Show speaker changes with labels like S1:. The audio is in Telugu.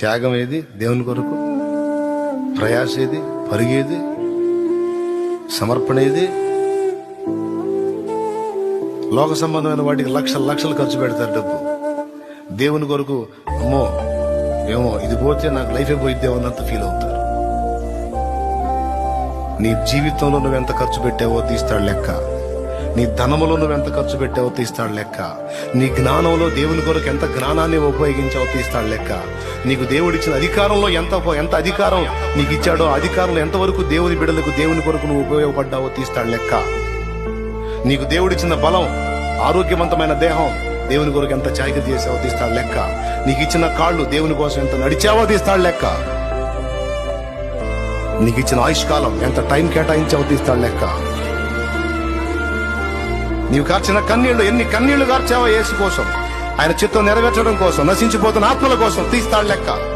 S1: త్యాగం ఏది? దేవుని కొరకు ప్రయాస ఏది? పరిగేది సమర్పణ ఏది? లోక సంబంధమైన వాటికి లక్షల లక్షలు ఖర్చు పెడతారు డబ్బు. దేవుని కొరకు అమ్మో ఏమో ఇది పోతే నాకు లైఫే పోయిద్దేమో అన్నంత ఫీల్ అవుతారు. నీ జీవితంలో నువ్వు ఎంత ఖర్చు పెట్టావో తీస్తాడు లెక్క. నీ ధనములో నువ్వు ఎంత ఖర్చు పెట్టావో తీస్తాడు లెక్క. నీ జ్ఞానంలో దేవుని కొరకు ఎంత జ్ఞానాన్ని ఉపయోగించావో తీస్తాడు లెక్క. నీకు దేవుడిచ్చిన అధికారంలో ఎంత ఎంత అధికారం నీకు ఇచ్చాడో అధికారంలో ఎంతవరకు దేవుని బిడలకు దేవుని కొరకు నువ్వు ఉపయోగపడ్డావో తీస్తాడు లెక్క. నీకు దేవుడిచ్చిన బలం ఆరోగ్యవంతమైన దేహం దేవుని కొరకు ఎంత చాయక చేసావో తీస్తాడు లెక్క. నీకు ఇచ్చిన కాళ్ళు దేవుని కోసం ఎంత నడిచావో తీస్తాడు లెక్క. నీకు ఇచ్చిన ఆయుష్కాలం ఎంత టైం కేటాయించావో తీస్తాడు లెక్క. నీవు కార్చిన కన్నీళ్ళు ఎన్ని కన్నీళ్ళు కార్చావో యేసు కోసం. ఆయన చిత్తం నెరవేర్చడం కోసం నశించిపోతున్న ఆత్మల కోసం తీస్తాడు లెక్క.